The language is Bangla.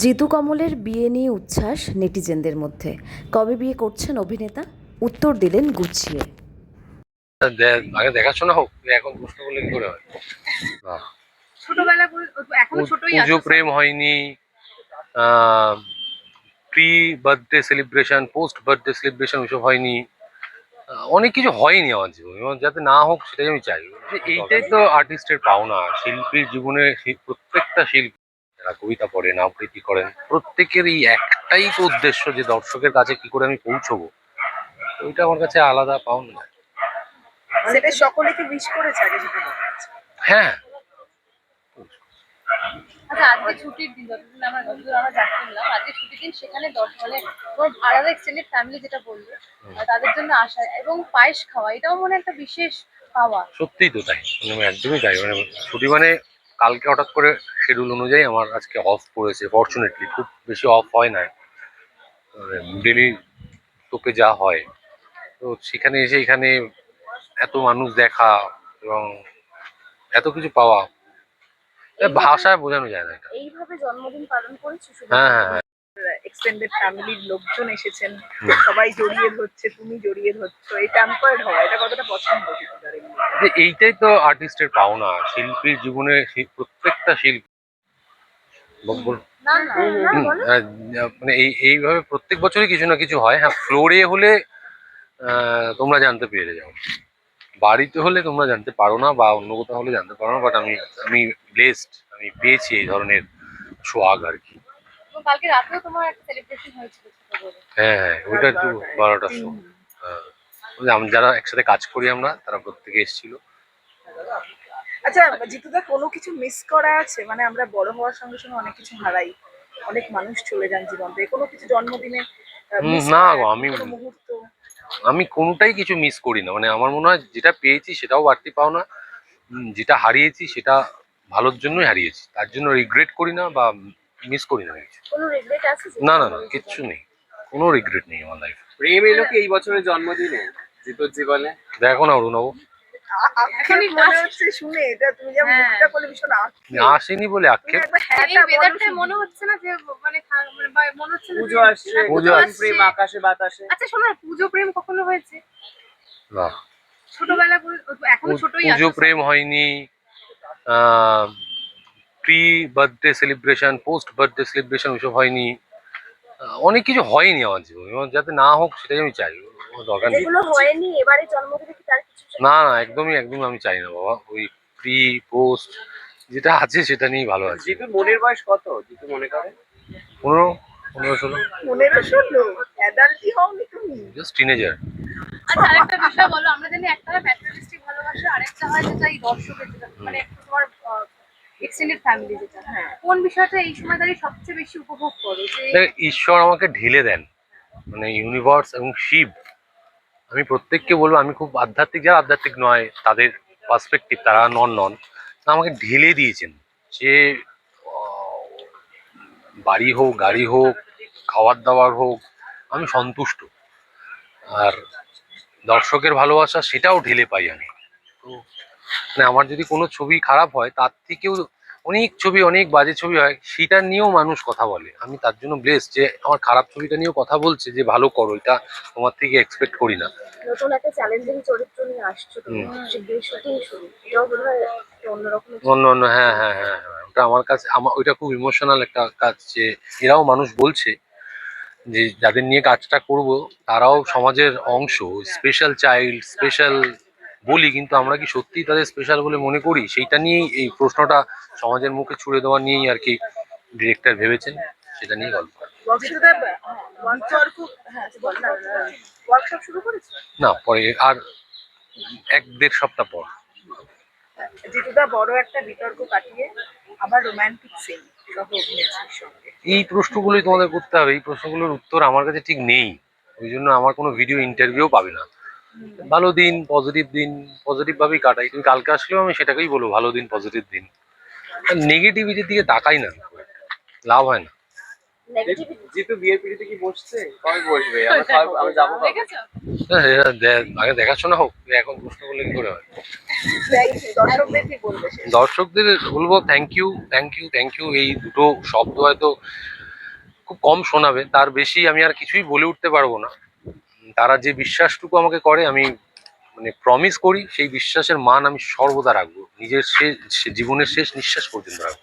জিতু কমলের বিয়ে নিয়ে উচ্ছ্বাস নেটিজেনদের মধ্যে। কবে বিয়ে করছেন অভিনেতা? উত্তর দিলেন গুছিয়ে। আগে দেখাশোনা হোক এখন প্রশ্ন করলে কি করে হয়। ছোটবেলা ছোটই পুজো প্রেম হয়নি pre birthday celebration post birthday celebration ওইসব হয়নি অনেক কিছু হয়নি আমার জীবনে। এবং যাতে না হোক সেটাই আমি চাই। এইটাই তো আর্টিস্টের পাওনা শিল্পীর জীবনে প্রত্যেকটা শিল্পী যারা কবিতা পড়েন আবৃত্তি করেন প্রত্যেকেরই একটাই তো উদ্দেশ্য যে দর্শকের কাছে কি করে আমি পৌঁছবো। ওইটা আমার কাছে আলাদা পাওনা। সেটা সকলেকে উইশ করেছে আগে সেটা হ্যাঁ। আচ্ছা আজকে ছুটির দিন যতদিন আমরা যতদূর আমরা যাচ্ছি নিলাম আজকে ছুটির দিন সেখানে দশ মানে তোমার আলাদা এক্সটেন্ডেড ফ্যামিলি যেটা বলল তাদের জন্য আসা এবং পায়েস খাওয়া এটাও মনে একটা বিশেষ পাওয়া। সত্যিই তো তাই। মানে আমি একদমই তাই। মানে ছুটি মানে কালকে হঠাৎ করে শিডিউল অনুযায়ী আমার আজকে অফ পড়েছে। ফর্চুনেটলি খুব বেশি অফ হয় না ডেলি তোকে যা হয়। তো সেখানে এসে এখানে এত মানুষ দেখা এবং এত কিছু পাওয়া ভাষায় বোঝানো যায় না এটা। এইভাবে জন্মদিন পালন করেছি হ্যাঁ হ্যাঁ হ্যাঁ। এক্সটেন্ডেড ফ্যামিলির লোকজন এসেছেন সবাই জড়িয়ে ধরছে তুমি জড়িয়ে ধরছো এই প্যাম্পার্ড হওয়া এটা কতটা পছন্দ যে এইটাই তো আর্টিস্টের পাওনা শিল্পীর জীবনে প্রত্যেকটা শিল্পী আহ, মানে এই এইভাবে প্রত্যেক বছরই কিছু না কিছু হয়। হ্যাঁ ফ্লোরে হলে তোমরা জানতে পেরে যাও। বাড়িতে হলে তোমরা জানতে পারো না বা অন্য কোথাও হলে জানতে পারো না বাট আমি আমি ব্লেসড আমি পেয়েছি এই ধরনের সোয়াগ আর কি। এবং কালকে রাতেও তোমার একটা সেলিব্রেশন হয়েছিল হ্যাঁ হ্যাঁ ওইটা একটু বারোটার সময়। হ্যাঁ। আমি যারা একসাথে কাজ করি আমরা তারা প্রত্যেকে এসেছিল। আচ্ছা জিতুদা কোনো কিছু মিস করা আছে? মানে আমরা বড় হওয়ার সঙ্গে সঙ্গে অনেক কিছু হারাই। অনেক মানুষ চলে যান জীবন থেকে কোনো কিছু জন্মদিনে না গো, আমি- মুহূর্ত? আমি কোনোটাই কিছু মিস করি না। মানে আমার মনে হয় যেটা পেয়েছি সেটাও বাড়তি পাও না। যেটা হারিয়েছি সেটা ভালোর জন্যই হারিয়েছি। তার জন্য রিগ্রেট করি না বা মিস করি না কিছু কোনো রিগ্রেট আছে না না না কিচ্ছু নেই। কোনো রিগ্রেট নেই আমার লাইফে প্রেম এলো কি এই বছরের জন্মদিনে? জিতর জীবনে? দেখো না অরুণাবু আক্ষেপ মনে হচ্ছে শুনে এটা তুমি যা হ্যাঁ। মুখটা ভীষণ আক্ষেপ। আসেনি বলে আক্ষেপ। হ্যাঁ এই ওয়েদারটাই মনে হচ্ছে না যে মানে মানে মনে হচ্ছে পুজো আসছে হ্যাঁ, পুজো পুজো আসছে। প্রেম আকাশে বাতাসে। আচ্ছা শোনো না, পুজো প্রেম কখনো হয়েছে? না ছোটবেলা বল- এখনও ছোটই পুজো আছো। প্রেম হয়নি pre birthday celebration post birthday celebration ওইসব হয়নি অনেক কিছু হয়নি আমার জীবনে। এবং যাতে না হোক সেটাই আমি চাই। কোনো দরকার নেই। যেগুলো হয়নি? এবারে জন্মদিনে কি তার কিছু না না একদমই একদমই আমি চাই না বাবা। ওই প্রি পোস্ট যেটা আছে সেটা নিয়েই ভালো আছে। জিতুর মনের বয়স কত? জিতু মনে করে? পনেরো পনেরো ষোলো। পনেরো ষোলো? অ্যাডাল্টই হওনি তুমি। জাস্ট টিনেজার আচ্ছা আরেকটা বিষয় বলো। আমরা জানি একটা ম্যাটেরিয়ালিস্টিক ভালোবাসা আরেকটা হয় যেটা এই দর্শকের মানে এক্সটেন্ডেড ফ্যামিলি যেটা। হ্যাঁ। কোন বিষয়টা এই সময় দাঁড়িয়ে সবচেয়ে বেশি উপভোগ করো? যে ঈশ্বর আমাকে ঢেলে দেন। মানে ইউনিভার্স এবং শিব। আমি প্রত্যেককে বলব আমি খুব আধ্যাত্মিক যারা আধ্যাত্মিক নয় তাদের পার্সপেক্টিভ তারা নন নন আমাকে ঢেলে দিয়েছেন। যে বাড়ি হোক গাড়ি হোক খাওয়ার দাওয়ার হোক আমি সন্তুষ্ট। আর দর্শকের ভালোবাসা সেটাও ঢেলে পাই আমি। তো মানে আমার যদি কোনো ছবি খারাপ হয় তার থেকেও অনেক ছবি অনেক বাজে ছবি হয় সেটা নিয়েও মানুষ কথা বলে। আমি তার জন্য ব্লেস যে আমার খারাপ ছবিটা নিয়েও কথা বলছে যে ভালো করো এটা তোমার থেকে এক্সপেক্ট করি না। নতুন একটা চ্যালেঞ্জিং চরিত্র নিয়ে আসছো তুমি শুটিং শুরু এটাও বোধ অন্যরকম অন্য অন্য হ্যাঁ হ্যাঁ হ্যাঁ হ্যাঁ ওটা আমার কাছে আমার ওইটা খুব ইমোশনাল একটা কাজ যে এরাও মানুষ বলছে যে যাদের নিয়ে কাজটা করব তারাও সমাজের অংশ স্পেশাল চাইল্ড স্পেশাল বলি, কিন্তু আমরা কি সত্যি তাদের স্পেশাল বলে মনে করি? সেইটা নিয়েই এই প্রশ্নটা সমাজের মুখে ছুড়ে দেওয়া নিয়েই আর কি ডিরেক্টর ভেবেছেন, সেটা নিয়ে গল্প। না, পরে আর এক দেড় সপ্তাহ পর। এই প্রশ্নগুলোই তোমাদের করতে হবে, এই প্রশ্নগুলোর উত্তর আমার কাছে ঠিক নেই, ওই জন্য আমার কোনো ভিডিও ইন্টারভিউ পাবে না। ভালো দিন পজিটিভ দিন পজিটিভ ভাবেই কাটাই। তুমি কালকে আসলেও আমি সেটাকেই বলব ভালো দিন পজিটিভ দিন। নেগেটিভিটির দিকে তাকাই না। লাভ হয় না। জিতু বিয়ের পিড়িতে কি বসছে? কবে বসবে? আমরা যাব কবে? দেখেছ? হ্যাঁ, এরা দে- আগে দেখাশোনা হোক এখন প্রশ্ন করলে কি করে হয়? দর্শকদের বলবে thank you thank you thank you এই দুটো শব্দ হয়তো খুব কম শোনাবে তার বেশি আমি আর কিছুই বলে উঠতে পারব না। তারা যে বিশ্বাসটুকু আমাকে করে, আমি মানে প্রমিস করি, সেই বিশ্বাসের মান আমি সর্বদা রাখব। নিজের শেষ জীবনের শেষ নিঃশ্বাস পর্যন্ত রাখব।